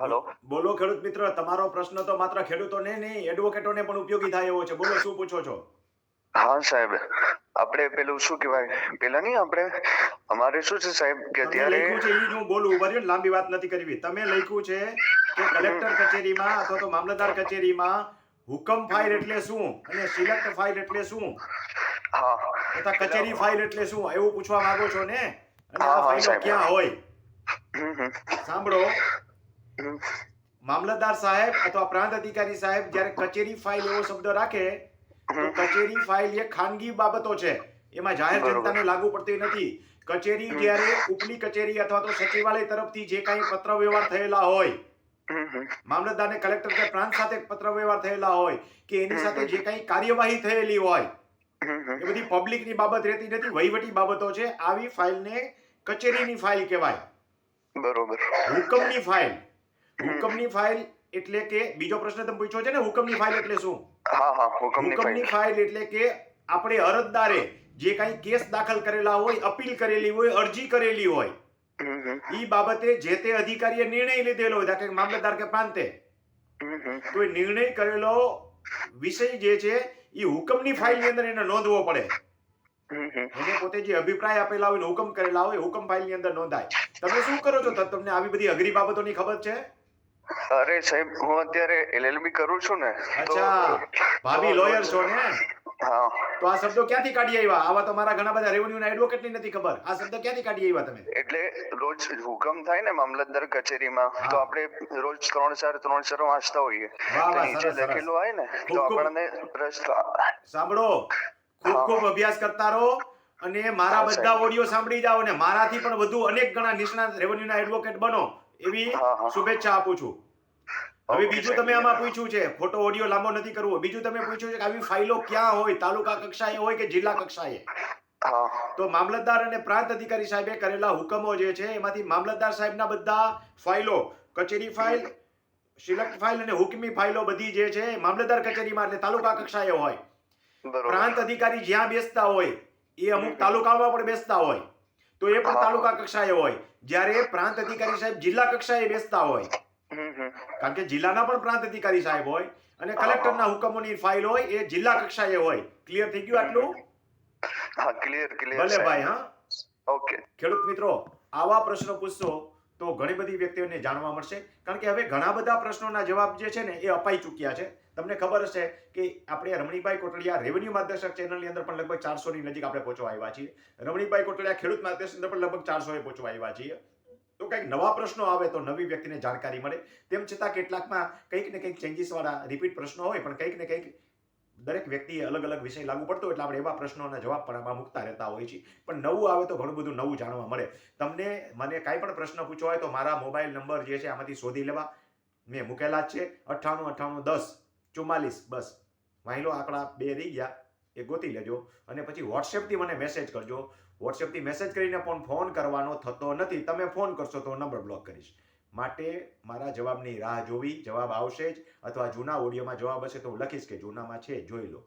Hello. બોલો ખેડૂત મિત્ર તમારો પ્રશ્ન તો માત્ર ખેડૂતોને નહીં એડવોકેટોને પણ ઉપયોગી થાય એવો છે. બોલો શું પૂછો છો? હા સાહેબ. આપણે પેલું શું કહેવાય? પેલા નહીં આપણે અમારે શું છે સાહેબ કે ઈ હું બોલું ઊભા રહ્યો લાંબી વાત નથી કરવી. તમે લખ્યું છે કે કલેક્ટર કચેરીમાં અથવા તો મામલતદાર કચેરીમાં હુકમ ફાઇલ એટલે શું અને સિલેક્ટ ફાઇલ એટલે શું? હા. તથા કચેરી ફાઇલ એટલે શું? એવું પૂછવા માંગો છો ને? અને આ ફાઇલો ક્યાં હોય? સાંભળો. મામલતદાર સાહેબ અથવા પ્રાંત અધિકારી સાહેબ જ્યારે કચેરી ફાઇલ એવો શબ્દ રાખે તો કચેરી ફાઇલ એ ખાનગી બાબતો છે. એમાં જાહેર જનતાને લાગુ પડતી નથી. કચેરી જ્યારે ઉપલી કચેરી અથવા તો સચિવાલય તરફથી જે કાંઈ પત્ર વ્યવહાર થયેલા હોય હમ હમ. મામલતદાર ને કલેક્ટર કે પ્રાંત સાથે પત્ર વ્યવહાર થયેલા હોય કે એની સાથે જે કાંઈ કાર્યવાહી થયેલી હોય. એ બધી પબ્લિકની બાબત રહેતી નથી. વહીવટી બાબતો છે. આવી ફાઇલને કચેરીની ફાઇલ કહેવાય. બરોબર. હુકમની ફાઇલ. હુકમની ફાઇલ એટલે કે બીજો પ્રશ્ન તમે પૂછ્યો છે ને હુકમની ફાઇલ એટલે શું હા હા હુકમની ફાઇલ ફાઇલ એટલે કે આપણે અરજદારે જે કાંઈ કેસ દાખલ કરેલા હોય અપીલ કરેલી હોય અરજી કરેલી હોય. ઈ બાબતે જે તે અધિકારીએ નિર્ણય લીધેલો હોય દાખલા મામલતદાર કે પ્રાંતે. તો એ નિર્ણય કરેલો વિષય જે છે એ હુકમની ફાઇલની અંદર એને નોંધવો પડે. એને પોતે જે અભિપ્રાય આપેલા હોય હુકમ કરેલા હોય હુકમ ફાઇલની અંદર નોંધાય તમે શું કરો છો તમને આવી બધી અઘરી બાબતોની ખબર છે અરે સાહેબ હું અત્યારે એલએલબી કરું છું ને અચ્છા ભાભી લોયર છો ને? હા. તો આ શબ્દો ક્યાંથી કાઢી આવ્યા આવા તો મારા ઘણા બધા રેવન્યુના એડવોકેટની નથી ખબર. આ શબ્દ ક્યાંથી કાઢી આવ્યા તમે? એટલે રોજ હુકમ થાય ને મામલતદાર કચેરીમાં. તો આપણે રોજ ત્રણ ચાર ત્રણ ચાર વાંચતા હોઈએ. નીચે. લખેલું હોય ને તો આપણને પ્રશ્ન સાંભળો. ખૂબ ખૂબ અભ્યાસ કરતા રહો અને મારા બધા ઓડિયો સાંભળી જાઓ અને મારાથી પણ વધુ અનેક ઘણા નિષ્ણાત રેવન્યુના એડવોકેટ બનો. એવી. શુભેચ્છા આપું છું. હવે બીજું તમે આમાં પૂછ્યું છે ખોટો ઓડિયો લાંબો નથી કરવો. બીજું તમે પૂછ્યું છે કે આવી ફાઇલો ક્યાં હોય તાલુકા કક્ષાએ હોય કે જિલ્લા કક્ષાએ? તો મામલતદાર અને પ્રાંત અધિકારી સાહેબે કરેલા હુકમો જે છે એમાંથી મામલતદાર સાહેબના બધા ફાઇલો કચેરી ફાઇલ સિલેક્ટ ફાઇલ અને હુકમી ફાઇલો બધી જે છે મામલતદાર કચેરીમાં એટલે તાલુકા કક્ષાએ હોય. પ્રાંત અધિકારી જ્યાં બેસતા હોય એ અમુક તાલુકામાં પણ બેસતા હોય. તો એ પણ તાલુકા કક્ષાએ હોય. જ્યારે પ્રાંત અધિકારી સાહેબ જિલ્લા કક્ષાએ બેસતા હોય. કારણ કે જિલ્લાના પણ પ્રાંત અધિકારી સાહેબ હોય અને કલેક્ટરના હુકમોની ફાઇલ હોય એ જિલ્લા કક્ષાએ હોય. ક્લિયર થઈ ગયું આટલું? હા ક્લિયર ક્લિયર ભલે ભાઈ હા. ઓકે ખેડૂત મિત્રો આવા પ્રશ્નો પૂછશો. તો ઘણી બધી વ્યક્તિઓને જાણવા મળશે. કારણ કે હવે ઘણા બધા પ્રશ્નોના જવાબ જે છે ને, એ અપાઈ ચૂક્યા છે. તમને ખબર હશે કે આપણે રમણીભાઈ કોટડિયા રેવન્યુ માર્ગદર્શક ચેનલની અંદર પણ લગભગ ચારસોની નજીક આપણે પહોંચવા આવ્યા છીએ. રમણીભાઈ કોટડિયા ખેડૂત માર્ગદર્શક અંદર પણ લગભગ ચારસો એ પહોંચવા આવ્યા છીએ. તો કંઈક નવા પ્રશ્નો આવે તો નવી વ્યક્તિને જાણકારી મળે. તેમ છતાં કેટલાકમાં કંઈક ને કંઈક ચેન્જીસવાળા રિપીટ પ્રશ્નો હોય, પણ કંઈક ને કંઈક દરેક વ્યક્તિએ અલગ અલગ વિષય લાગુ પડતો એટલે આપણે એવા પ્રશ્નોના જવાબ પણ આમાં મૂકતા રહેતા હોય છે પણ નવું આવે તો ઘણું બધું નવું જાણવા મળે. તમને મને કાંઈ પણ પ્રશ્ન પૂછવો હોય તો મારા મોબાઈલ નંબર જે છે આમાંથી શોધી લેવા. મેં મૂકેલા જ છે. અઠ્ઠાણું અઠ્ઠાણું, દસ, ચુમ્માલીસ, બસ. વાહિલો આંકડા બે રહી ગયા. એ ગોતી લેજો. અને પછી વોટ્સએપથી મને મેસેજ કરજો. વોટ્સએપથી મેસેજ કરીને પણ ફોન કરવાનો થતો નથી. તમે ફોન કરશો તો નંબર બ્લોક કરીશ. માટે મારા જવાબની રાહ જોવી, જવાબ આવશે જ. અથવા જૂના ઓડિયોમાં જવાબ હશે તો હું લખીશ કે જૂનામાં છે, જોઈ લો.